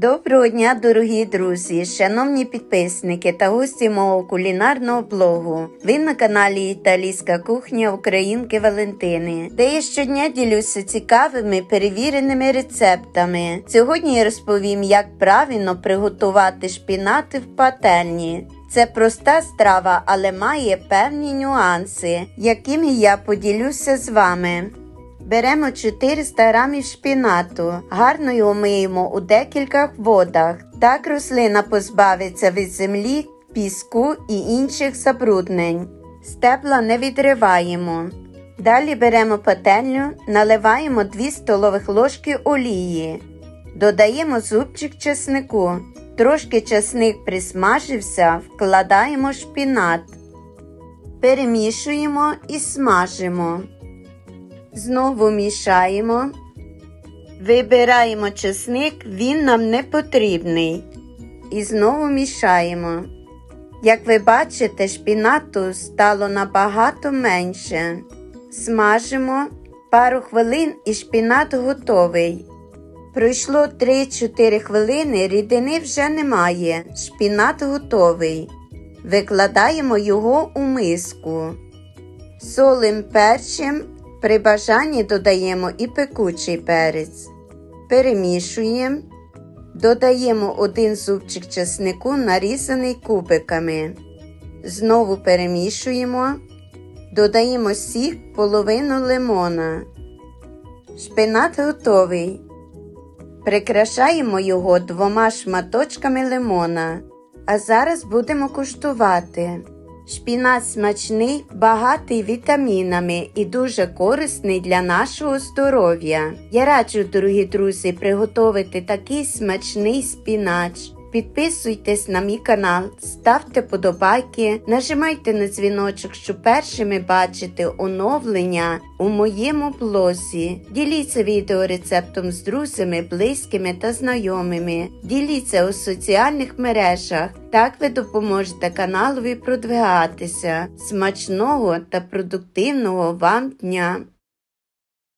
Доброго дня, дорогі друзі, шановні підписники та гості мого кулінарного блогу. Ви на каналі Італійська кухня Українки Валентини, де я щодня ділюся цікавими перевіреними рецептами. Сьогодні я розповім, як правильно приготувати шпінати в пательні. Це проста страва, але має певні нюанси, якими я поділюся з вами. Беремо 400 грамів шпінату, гарно його миємо у декількох водах. Так рослина позбавиться від землі, піску і інших забруднень. Стебла не відриваємо. Далі беремо пательню, наливаємо 2 столових ложки олії. Додаємо зубчик чеснику. Трошки чесник присмажився, вкладаємо шпінат. Перемішуємо і смажимо. Знову мішаємо. Вибираємо чесник, він нам не потрібний. І знову мішаємо. Як ви бачите, шпінату стало набагато менше. Смажимо пару хвилин і шпінат готовий. Пройшло 3-4 хвилини, рідини вже немає. Шпінат готовий. Викладаємо його у миску. Солим перчим при бажанні додаємо і пекучий перець. Перемішуємо. Додаємо один зубчик чеснику, нарізаний кубиками. Знову перемішуємо. Додаємо сік половину лимона. Шпинат готовий. Прикрашаємо його двома шматочками лимона. А зараз будемо куштувати. Шпінат смачний, багатий вітамінами і дуже корисний для нашого здоров'я. Я раджу, дорогі друзі, приготувати такий смачний спінач. Підписуйтесь на мій канал, ставте подобайки, нажимайте на дзвіночок, щоб першими бачити оновлення у моєму блозі. Діліться відеорецептом з друзями, близькими та знайомими. Діліться у соціальних мережах. Так ви допоможете каналові продвигатися. Смачного та продуктивного вам дня!